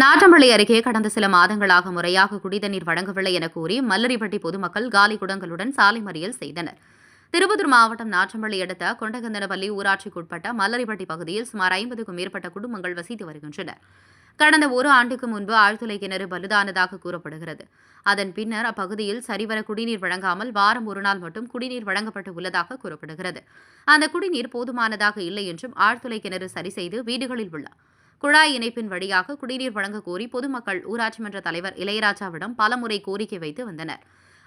நாட்டம்பள்ளி அருகே கடந்த சில மாதங்களாக முறையாக குடிதண்ணீர் வழங்கவில்லை என கூறி மல்லரிப்பட்டி பொதுமக்கள் காலி குடங்களுடன் சாலை மறியல் செய்தனர். திருப்பத்தூர் மாவட்டம் நாற்றம்பள்ளி அடுத்த கொண்டகந்தனப்பள்ளி ஊராட்சிக்குட்பட்ட மல்லரிப்பட்டி பகுதியில் சுமார் ஐம்பதுக்கும் மேற்பட்ட குடும்பங்கள் வசித்து வருகின்றனர். கடந்த ஒரு ஆண்டுக்கு முன்பு ஆழ்துளை கிணறு பழுதானதாக கூறப்படுகிறது. அதன் பின்னர் அப்பகுதியில் சரிவர குடிநீர் வழங்காமல் வாரம் ஒரு நாள் மட்டும் குடிநீர் வழங்கப்பட்டு உள்ளதாக கூறப்படுகிறது. அந்த குடிநீர் போதுமானதாக இல்லை என்றும் ஆழ்துளை கிணறு சரி செய்து வீடுகளில் உள்ள குழாய் இணைப்பின் வழியாக குடிநீர் வழங்க கோரி பொதுமக்கள் ஊராட்சி மன்ற தலைவர் இளையராஜாவிடம் பலமுறை கோரிக்கை வைத்து வந்தனர்.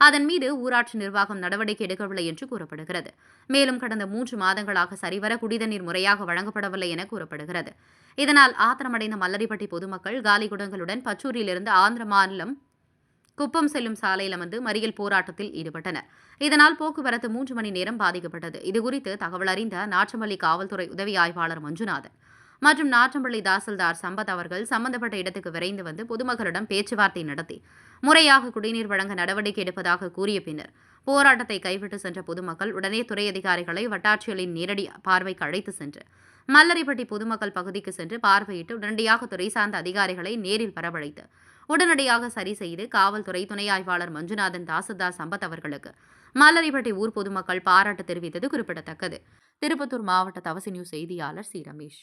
அதன் மீது ஊராட்சி நிர்வாகம் நடவடிக்கை எடுக்கவில்லை என்று கூறப்படுகிறது. மேலும் கடந்த மூன்று மாதங்களாக சரிவர குடிதண்ணீர் முறையாக வழங்கப்படவில்லை என கூறப்படுகிறது. இதனால் ஆத்திரமடைந்த மல்லரிப்பட்டி பொதுமக்கள் காலி குடங்களுடன் பச்சூரிலிருந்து ஆந்திர மாநிலம் குப்பம் செல்லும் சாலையில் அமர்ந்து மறியல் போராட்டத்தில் ஈடுபட்டனர். இதனால் போக்குவரத்து மூன்று மணி நேரம் பாதிக்கப்பட்டது. இதுகுறித்து தகவல் அறிந்த நாச்சமல்லி காவல்துறை உதவி ஆய்வாளர் மஞ்சுநாதன். மற்றும் நாற்றம்பள்ளி தாசில்தார் சம்பத் அவர்கள் சம்பந்தப்பட்ட இடத்துக்கு விரைந்து வந்து பொதுமக்களிடம் பேச்சுவார்த்தை நடத்தி முறையாக குடிநீர் வழங்க நடவடிக்கை எடுப்பதாக கூறிய பின்னர் போராட்டத்தை கைவிட்டு சென்ற பொதுமக்கள் உடனே துறை அதிகாரிகளை வட்டாட்சியலின் நேரடி பார்வைக்கு அழைத்து சென்று மல்லரிப்பட்டி பொதுமக்கள் பகுதிக்கு சென்று பார்வையிட்டு உடனடியாக துறை சார்ந்த அதிகாரிகளை நேரில் வரவழைத்து உடனடியாக சரி செய்து காவல்துறை துணை ஆய்வாளர் மஞ்சுநாதன் தாசில்தார் சம்பத் அவர்களுக்கு மல்லரிப்பட்டி ஊர் பொதுமக்கள் பாராட்டு தெரிவித்தது குறிப்பிடத்தக்கது. திருப்பத்தூர் மாவட்ட தவசி நியூஸ் செய்தியாளர் சி. ரமேஷ்.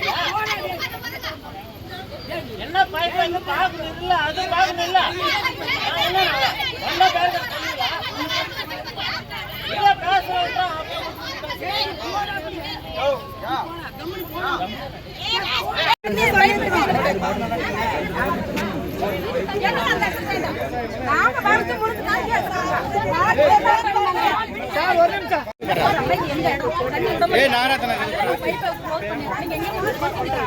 கூட வந்து இல்லை அது என்ன பேசுறோம் மருந்து கொடுத்து தான் கேட்கறாங்க. ஒரு நிமிஷம் எந்த இடம்? தண்ணி இந்த மாதிரி பைப்பை close பண்ணிடுறாங்க. நீங்க எங்க இருந்து பார்த்துக்கிட்டா?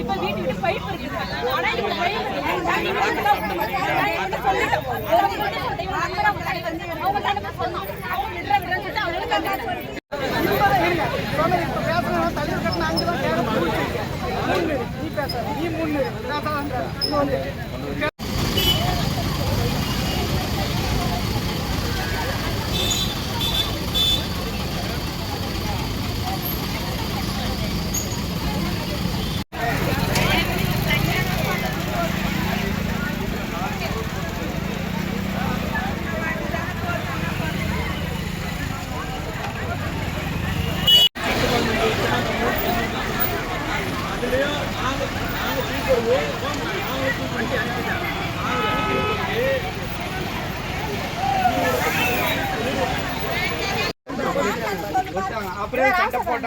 இப்ப வீட்டு வீட்டு பைப் இருக்குது. ஆனா இப்ப பைப் இல்லை. தண்ணி வந்து தான் விட மாட்டாங்க. நான் என்கிட்ட சொல்லிட்டேன். அவங்க கிட்ட சொல்லிட்டேன். இவங்க அங்கே தான் தண்ணி வந்து அவங்க தண்ணி தான் சொன்னோம். அவங்க விடுற விடுறேன்னு சொல்லிட்டு அவங்களுக்கு தண்ணி சொல்லி அப்படியே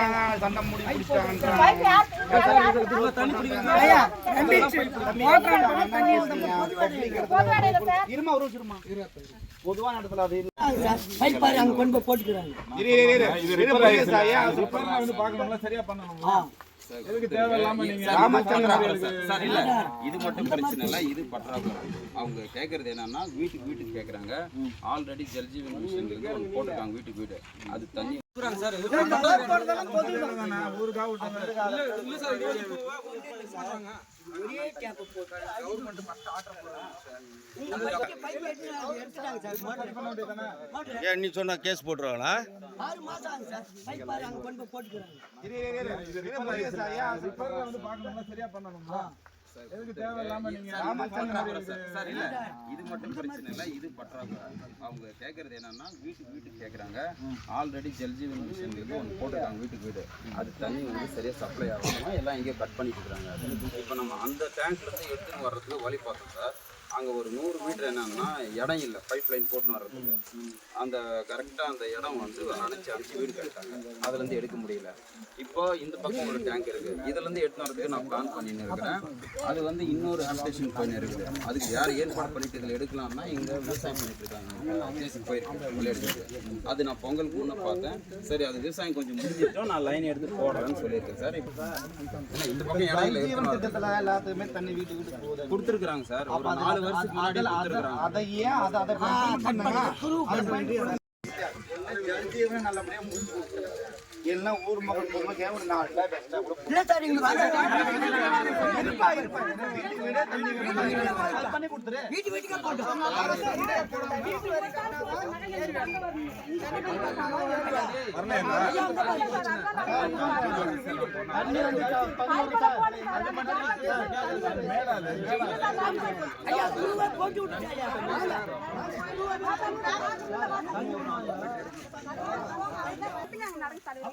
சண்டை சண்டை முடி பிடிச்சிட்டாங்கன்றாங்க பொதுவான இடத்துல அது இது மட்டும் பிரச்சனை இல்ல இது பற்றாக்குறை அவங்க கேக்குறது என்னன்னா வீட்டுக்கு வீட்டுக்கு கேக்குறாங்க ஆல்ரெடி ஜல்ஜீவன் மிஷன் போட்டுருக்காங்க வீட்டுக்கு வீடு அது தண்ணி ஏன் நீ சொன்னா கேஸ் போட்டுருவாங்களா? இரு. இரு, போலீஸ் ஐயா, ராமச்சந்திரன் சார் இல்ல. இது மட்டும் பிரச்சனை இல்ல. இது பற்றாக்குறை. அவங்க கேக்குறது என்னன்னா வீட்டுக்கு வீட்டுக்கு கேக்குறாங்க. ஆல்ரெடி ஜல்ஜீவன் மிஷன் இருக்கு ஒன்று போட்டிருக்காங்க வீட்டுக்கு வீடு. அது தண்ணி வந்து சரியா சப்ளை ஆகணுமா எல்லாம் இங்கே கட் பண்ணிட்டு இப்போ நம்ம அந்த டேங்க்ல இருந்து எடுத்துன்னு வர்றதுக்கு வழி பார்த்தோம் சார். அங்கே ஒரு நூறு மீட்டர் என்னன்னா இடம் இல்லை பைப் லைன் போட்டுன்னு வர்றதுக்கு. அந்த கரெக்டாக அந்த இடம் வந்து அணைச்சி அணைச்சி வீடு கட்டிட்டாங்க அதுலேருந்து எடுக்க முடியல. இப்போ இந்த பக்கம் ஒரு டேங்க் இருக்குது இதுலேருந்து எடுத்துன்னு வரதுக்கு நான் பிளான் பண்ணின்னு இருக்கிறேன். அது வந்து இன்னொரு ஹாபிடேஷன் போயின்னு இருக்குது. அதுக்கு யார் ஏற்பாடு பண்ணிட்டு இதில் எடுக்கலாம்னா இங்கே விவசாயம் பண்ணிட்டு இருக்காங்க. உள்ள எடுத்துட்டு. அது நான் பொங்கலுக்கு முன்னே பார்த்தேன். சரி அது விவசாயம் கொஞ்சம் முடிஞ்சிட்டோம் நான் லைன் எடுத்து போடுறேன்னு சொல்லியிருக்கேன் சார். இப்போ இந்த பக்கம் இடம் இல்லை எல்லாத்துக்குமே தண்ணி வீட்டு வீட்டு போகுது. கொடுத்துருக்குறாங்க சார். ஒரு நாலு வருஷத்துக்கு முன்னாடி கொடுத்துருக்குறாங்க அதை அதை அதை ஜல்ஜீவனை எல்லாம் ஊர் மக்கள் பொதுவாக ஒரு நாலு பேர். வீட்டுக்கு தண்ணி வேணும்.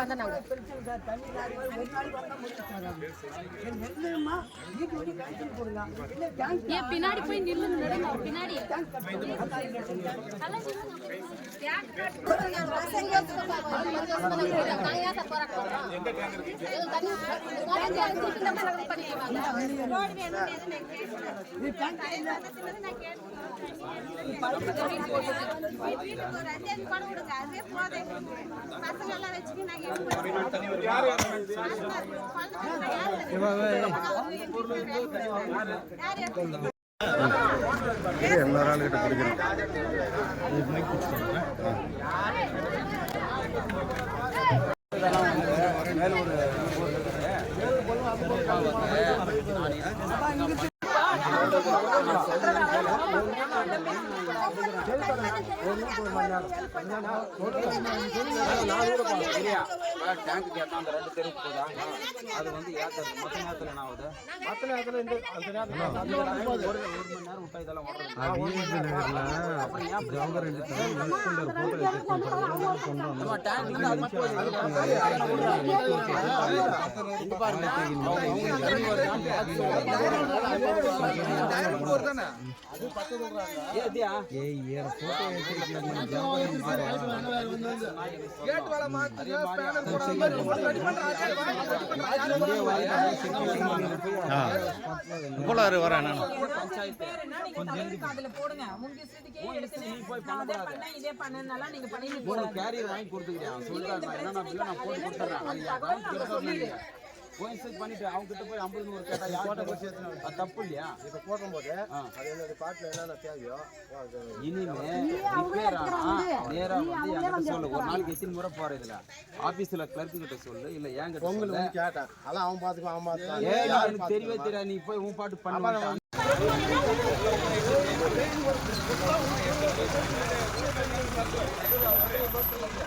பதினோரு சார். அது மட்டும் மேல வா நான் சார் தண்ணி விடுங்க சார். இத்தனை பரவாயில்ல, night பதினோரு பதினோரு மணி நைட் பன்னெண்டு மணி வரைக்கும் விடுறாங்க சார். ஆ, சார், இதுக்குடா, பாம்பு கூட ஒரு எங்க ஊர்ல ஒரு ஒரு அக்கா வந்து பாம்பு வச்சு சார், தண்ணி பிடிக்க சார். ஏன் பின்னாடி போய் நில்லு நடுங்க பின்னாடி இல்லையா டேங்க் கேட்டால் அந்த ரெண்டு தெருக்கு போதா அது வந்து ஏற்றது மற்ற நேரத்தில் என்ன ஆகுது இந்த அந்த ஒரு ஒரு மணி நேரம் விட்டா இதெல்லாம் வரேன் வர அதுல போடுங்க உங்க இஷ்டத்துக்கே எடுத்து நான் அதே இதே நீங்க கேரியர் வாங்கி கொடுத்துக்கிறேன் சொல்லிட்டாரு நான் என்னென்ன நான் போட்டு கொடுத்துட்றேன் கோயின்சைட் பண்ணிட்டு அவங்க கிட்ட போய் ஐம்பது நூறு கேட்டா யார்கிட்ட போய் சேர்த்துனாலும் தப்பு இல்லையா? இப்போ போடும்போது அது பாட்டில் என்னென்ன தேவையோ இனிமே ரிப்பேர் நேராக வந்து. என்கிட்ட சொல்லு. ஒரு நாளைக்கு எத்தனை முறை போகிற இதில் ஆஃபீஸில் கிளர்க்கு கிட்ட சொல்லு இல்லை ஏன் கிட்ட உங்களுக்கு கேட்டேன். அதான் அவன் பார்த்துக்கோ அவன் பார்த்துக்கான் ஏ எனக்கு தெரியவே தெரியாது. நீ போய் உன் பாட்டு பண்ண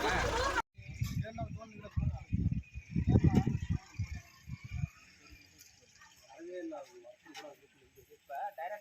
Thank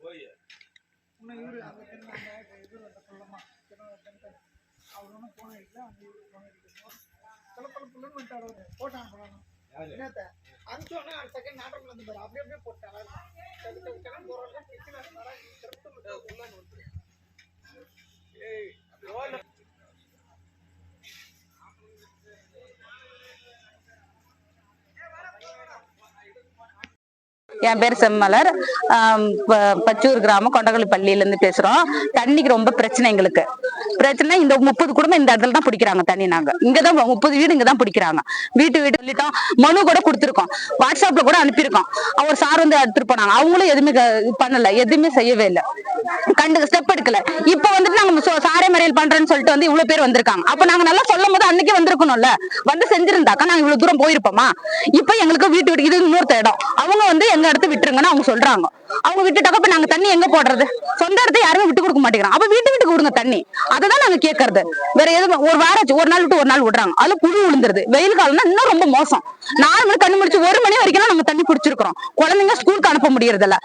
போய் இன்னும் இவர் அந்த இவர் அந்த சொல்லமா அவர் ஒன்றும் போன இல்லை அந்த இவர் போன சில பல பிள்ளைன்னு வந்துட்டார் அவர். போட்டான் போடணும் என்னத்த? அனுப்பிச்சோன்னா செகண்ட் நாட்டர் வந்து பாரு. அப்படியே அப்படியே போட்டாங்க போகிறோம் திருப்பி நான் திருப்பி உள்ளான்னு வந்துருக்கேன் ஏய் என் பேர் செம்மலர். ப- பச்சூர் கிராமம் கொண்டகலி பள்ளியில இருந்து பேசுறோம். தண்ணிக்கு ரொம்ப பிரச்சனை எங்களுக்கு. பிரச்சனை இந்த முப்பது குடும்பம் இந்த இடத்துல தான் பிடிக்கிறாங்க தண்ணி நாங்க. இங்கதான் முப்பது வீடு இங்கதான் பிடிக்கிறாங்க. வீட்டு வீடு சொல்லிட்டோம் மனு கூட கொடுத்துருக்கோம். வாட்ஸ்அப்ல கூட அனுப்பியிருக்கோம். அவர் சார் வந்து எடுத்துட்டு போனாங்க. அவங்களும் எதுவுமே பண்ணல. எதுவுமே செய்யவே இல்லை. கண்டு ஸ்டெப் எடுக்கல. இப்ப வந்துட்டு நாங்க சாரை மறியல் பண்றேன்னு சொல்லிட்டு வந்து இவ்வளவு பேர் வந்திருக்காங்க. அப்ப நாங்க நல்லா சொல்லும் போது அன்னைக்கே வந்திருக்கணும்ல. வந்து செஞ்சிருந்தாக்கா நாங்க இவ்வளவு தூரம் போயிருப்போமா? இப்ப எங்களுக்கு வீட்டு வீட்டு இது இன்னொருத்த இடம். அவங்க வந்து எங்க இடத்து விட்டுருங்கன்னு அவங்க சொல்றாங்க. அவங்க விட்டுட்டாக்க நாங்க தண்ணி எங்க போடுறது? சொந்த இடத்த யாருமே விட்டு கொடுக்க மாட்டேங்கிறோம் அப்ப வீட்டு வீட்டுக்கு விடுங்க தண்ணி. அதுதான் நாங்க கேக்குறது. வேற எதுவும் ஒரு வாரம் ஒரு நாள் விட்டு ஒரு நாள் விடுறாங்க. அதுல புழு விழுந்துருது. வெயில் காலம்னா இன்னும் ரொம்ப மோசம். நாலு மணி கண்ணு முடிச்சு ஒரு மணி வரைக்கும் நாங்க தண்ணி பிடிச்சிருக்கிறோம். குழந்தைங்க ஸ்கூலுக்கு அனுப்ப முடியறது இல்ல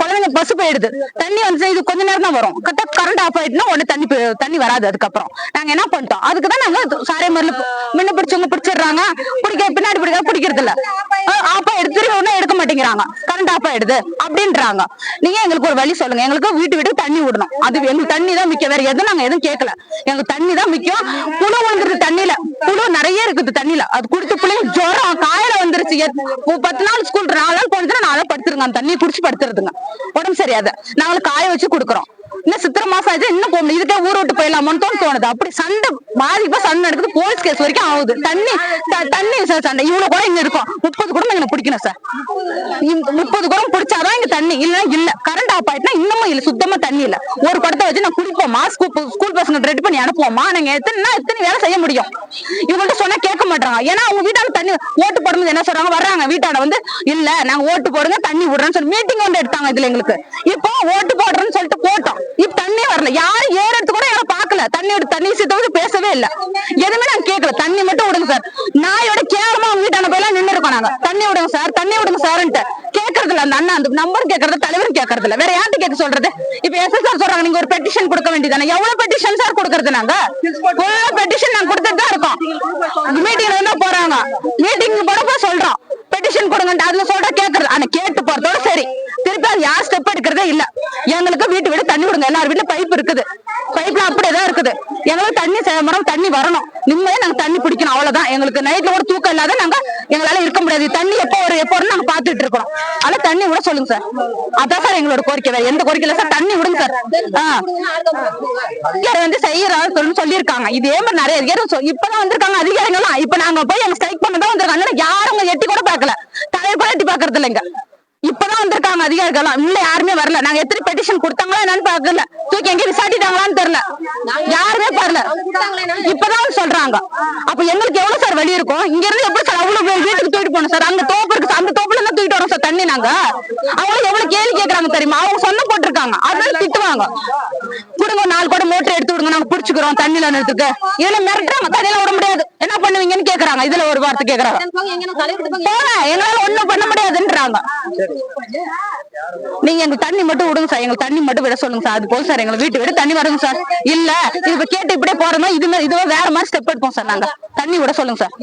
குழந்தைங்க பஸ் போயிடுது. தண்ணி வந்து இது கொஞ்ச நேரம் தான் வரும். கரண்ட் ஆஃப் ஆயிட்டுனா உடனே தண்ணி தண்ணி வராது அதுக்கப்புறம். நாங்க என்ன பண்ணிட்டோம்? அதுக்குதான் நாங்க சாரை மாதிரி முன்ன பிடிச்சவங்க பிடிச்சிடுறாங்க. பிடிக்க பின்னாடி பிடிக்க பிடிக்கிறது இல்ல ஆப்பா எடுத்து ஒன்னும் எடுக்க மாட்டேங்கிறாங்க. கரண்ட் ஆஃப் ஆயிடுது. அப்படின்றாங்க நீங்க எங்களுக்கு ஒரு வழி சொல்லுங்க. எங்களுக்கு வீட்டு வீட்டுக்கு தண்ணி விடணும். அது எங்களுக்கு தண்ணி தான் மிக்க வேற எதுவும் நாங்க எதுவும் கேட்கல. எங்களுக்கு தண்ணி தான் முக்கியம். புழு விழுந்துருது தண்ணியில. புழு நிறைய இருக்குது தண்ணியில. அது குடிச்ச பிள்ளைங்க ஜுரம் காயில வந்துருச்சு. எத்- பத்து நாள் ஸ்கூல் நாலு நாள் போனதுன்னா நாலு படுத்துருங்க. அந்த தண்ணியை குடிச்சு படுத்துறதுங்க. உடம்பு சரியாத நாங்களும் காய வச்சு கொடுக்குறோம். இன்னும் சித்திரை மாசம் ஆச்சு இன்னும் போக முடியும் இதுக்கே ஊர் விட்டு போயிடலாமோன்னு தோணுது அப்படி சண்டை பாதிப்பா சண்டை நடக்குது. போலீஸ் கேஸ் வரைக்கும் ஆகுது. தண்ணி தண்ணி சார் சண்டை. இவ்வளவு கூட இங்க இருக்கும். முப்பது குடும்பம் எங்களை பிடிக்கணும் சார். முப்பது குடம் பிடிச்சாதான் இங்க தண்ணி. இல்லைன்னா இல்ல. கரண்ட் ஆஃப் ஆயிட்டுனா இன்னமும் இல்ல. சுத்தமா தண்ணி இல்ல. ஒரு குடத்தை வச்சு நான் குடிப்போமா? ஸ்கூல் பசங்க ரெடி பண்ணி அனுப்புவோமா? நாங்க எத்தனை எத்தனை வேலை செய்ய முடியும்? இவங்கள்ட்ட சொன்னா கேட்க மாட்டாங்க. ஏன்னா அவங்க வீட்டால தண்ணி ஓட்டு போடும்போது என்ன சொல்றாங்க? வர்றாங்க. வீட்டால வந்து இல்ல நாங்க ஓட்டு போடுங்க தண்ணி விடுறேன்னு சொல்லி மீட்டிங் வந்து எடுத்தாங்க இதுல எங்களுக்கு. இப்போ ஓட்டு போடுறேன்னு சொல்லிட்டு போட்டோம். இப்ப தண்ணி வரல. யாரும் ஏறது கூட எங்களை பாக்கல தண்ணி விடு தண்ணி சித்தவங்க பேசவே இல்ல. எதுவுமே நாங்க கேட்கல தண்ணி மட்டும் விடுங்க சார். நாயோட கேரமா அவங்க வீட்டான போய் எல்லாம் நின்று இருக்கோம் நாங்க. தண்ணி விடுங்க சார். தண்ணி விடுங்க சார்ன்ட்டு. கேக்குறது இல்ல அந்த அண்ணா அந்த நம்பர் கேக்குறது தலைவரும் கேக்குறது இல்ல வேற யார்கிட்ட கேட்க சொல்றது? இப்ப எஸ்எஸ்ஆர் சொல்றாங்க நீங்க ஒரு பெட்டிஷன் கொடுக்க வேண்டியதானே? எவ்வளவு பெட்டிஷன் சார் கொடுக்கறது நாங்க? பெட்டிஷன் நாங்க கொடுத்துட்டு தான் இருக்கோம். மீட்டிங்ல என்ன போறாங்க மீட்டிங் போறப்ப சொல்றோம். பெட்டிஷன் கொடுங்க அதுல சொல்ற கேக்குறது. ஆனா கேட்டு போறதோட சரி. திருப்பி அது யார் ஸ்டெப் எடுக்கிறதே இல்ல. எங்களுக்கு வீட்டு வீடு தண்ணி விடுங்க எல்லார் வீட்டுல பைப் இருக்குது. பைப்ல அப்படியே தான் இருக்குது. எங்களுக்கு தண்ணி சேமரம் தண்ணி வரணும். நிம்மதியா நாங்க தண்ணி பிடிக்கணும் அவ்வளவுதான். எங்களுக்கு நைட்ல கூட தூக்கம் இல்லாத நாங்க எங்களால இருக்க முடியாது. தண்ணி எப்போ ஒரு எப்போ நாங்க பாத்துட்டு இருக்கோம் ஆனா தண்ணி விட சொல்லுங்க சார். அதான் சார் எங்களோட கோரிக்கை. வேற எந்த கோரிக்கை இல்ல சார். தண்ணி விடுங்க சார். ஆஹ் வந்து செய்யறாங்க சொல்லி சொல்லியிருக்காங்க. இதே மாதிரி நிறைய அதிகாரி இப்பதான் வந்திருக்காங்க. அதிகாரிகள்லாம் இப்ப நாங்க போய் எங்க ஸ்ட்ரைக் பண்ணதான் வந்திருக்காங்க. யாரும் எட்டி கூட பாக்கல தலைவர் கூட எட்டி பாக்குறது இல்லைங்க. இப்பதான் வந்திருக்காங்க அதிகாரிகள் இல்ல யாருமே வரல. நாங்க எத்தனை பெட்டிஷன் கொடுத்தாங்களா என்னன்னு பாக்கல தூக்கி எங்க விசாரிட்டாங்களான்னு தெரியல. யாருமே வரல இப்பதான் சொல்றாங்க. அப்ப எங்களுக்கு எவ்வளவு சார் வழி இருக்கும்? இங்க இருந்து எப்படி சார் அவ்வளவு வீட்டுக்கு தூக்கிட்டு போகணும் சார்? அங்க தோப்பு இருக்கு அந்த தோப்புல பண்ணினாங்க தூக்கிட்டு அவங்களும் எவ்வளவு கேள்வி கேக்குறாங்க தெரியுமா? அவங்க சொன்ன போட்டிருக்காங்க. அதனால திட்டுவாங்க. கொடுங்க நாலு கூட மோட்டர் எடுத்து விடுங்க நாங்க புடிச்சுக்கிறோம் தண்ணியில நிறுத்துக்கு. இதுல மிரட்டுறாங்க. தண்ணியில விட முடியாது. என்ன பண்ணுவீங்கன்னு கேக்குறாங்க. இதுல ஒரு வார்த்தை கேக்குறாங்க. போங்க. எங்களால ஒண்ணும் பண்ண முடியாதுன்றாங்க. நீங்க எங்களுக்கு தண்ணி மட்டும் விடுங்க சார். எங்களுக்கு தண்ணி மட்டும் விட சொல்லுங்க சார். அது போதும் சார். எங்களை வீட்டு விட தண்ணி வருங்க சார். இல்ல இது இப்ப கேட்டு இப்படியே போறோம்னா இதுமே இதுவே வேற மாதிரி ஸ்டெப் எடுப்போம் சார் நாங்க. தண்ணி விட சொல்லுங்க சார்.